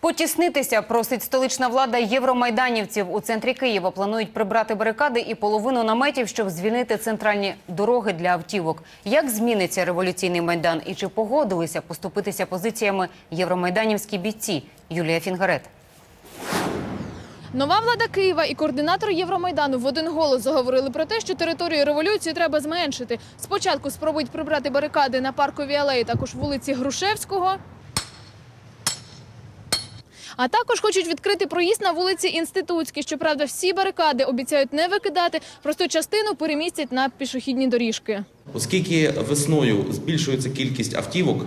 Потіснитися просить столична влада євромайданівців. У центрі Києва планують прибрати барикади і половину наметів, щоб звільнити центральні дороги для автівок. Як зміниться революційний майдан і чи погодилися поступитися позиціями євромайданівські бійці? Юлія Фінгарет. Нова влада Києва і координатор Євромайдану в один голос заговорили про те, що територію революції треба зменшити. Спочатку спробують прибрати барикади на парковій алеї, також вулиці Грушевського. А також хочуть відкрити проїзд на вулиці Інститутській. Щоправда, всі барикади обіцяють не викидати, просто частину перемістять на пішохідні доріжки. Оскільки весною збільшується кількість автівок,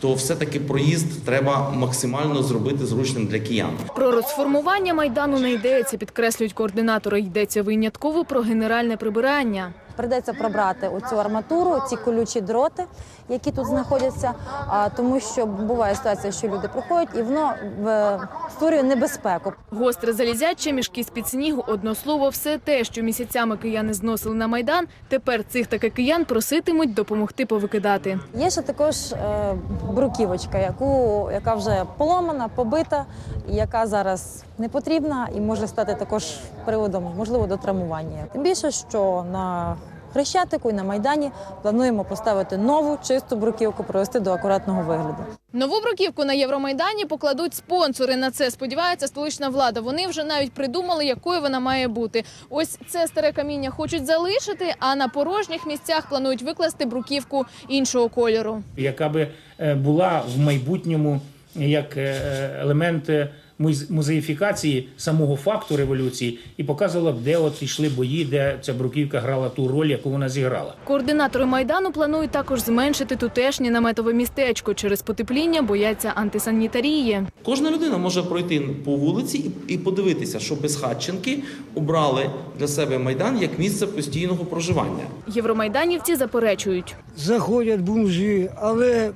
то все-таки проїзд треба максимально зробити зручним для киян. Про розформування майдану не йдеться, підкреслюють координатори. Йдеться винятково про генеральне прибирання. Придеться пробрати оцю арматуру, ці колючі дроти, які тут знаходяться, а, тому що буває ситуація, що люди приходять і воно е, створює небезпеку. Гостре залізяче, мішки з-під снігу, одно слово, все те, що місяцями кияни зносили на майдан. Тепер цих таки киян проситимуть допомогти повикидати. Є ще також е, бруківочка, яку, яка вже поломана, побита, яка зараз не потрібна і може стати також приводом, можливо, до травмування. Тим більше, що на Хрещатику і на Майдані плануємо поставити нову чисту бруківку, привести до акуратного вигляду. Нову бруківку на Євромайдані покладуть спонсори. На це сподівається столична влада. Вони вже навіть придумали, якою вона має бути. Ось це старе каміння хочуть залишити, а на порожніх місцях планують викласти бруківку іншого кольору. яка би е, була в майбутньому як е, елемент е, муз- музеїфікації самого факту революції і показувала б, де от йшли бої, де ця бруківка грала ту роль, яку вона зіграла. Координатори майдану планують також зменшити тутешнє наметове містечко. Через потепління бояться антисанітарії. Кожна людина може пройти по вулиці і- подивитися, що безхатченки обрали для себе майдан як місце постійного проживання. Євромайданівці заперечують. заходять бомжі, але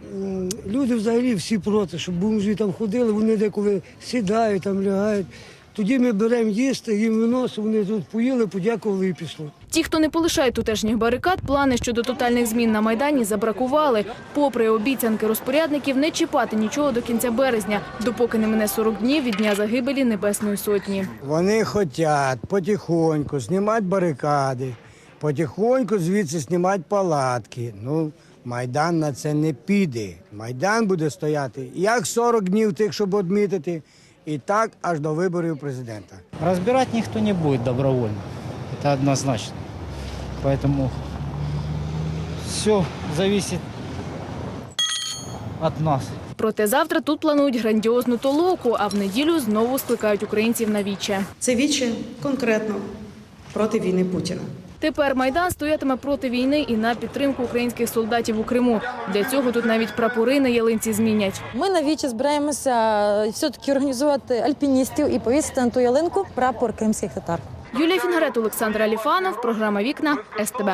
люди взагалі всі проти, щоб бомжі там ходили, вони деколи сідають, там лягають. Тоді ми беремо їсти, їм виносимо, вони тут поїли, подякували і пішло. Ті, хто не полишає тутешніх барикад, плани щодо тотальних змін на майдані забракували. Попри обіцянки розпорядників не чіпати нічого до кінця березня, допоки не мине 40 днів від дня загибелі Небесної Сотні. Вони хочуть потихоньку знімати барикади, потихоньку звідси знімати палатки. Ну, Майдан на це не піде. Майдан буде стояти як 40 днів тих, щоб відмітити, і так аж до виборів президента. Разбирать никто не будет добровольно. Это однозначно. Поэтому все зависит от нас. Проте завтра тут планують грандіозну толоку, а в неділю знову скликають українців на віче. Це віче конкретно проти війни Путіна. Тепер майдан стоятиме проти війни і на підтримку українських солдатів у Криму. Для цього тут навіть прапори на ялинці змінять. Ми навічі збираємося все-таки організувати альпіністів і повісити на ту ялинку прапор кримських татар. Юлія Фінгарет, Олександр Аліфанов, програма Вікна СТБ.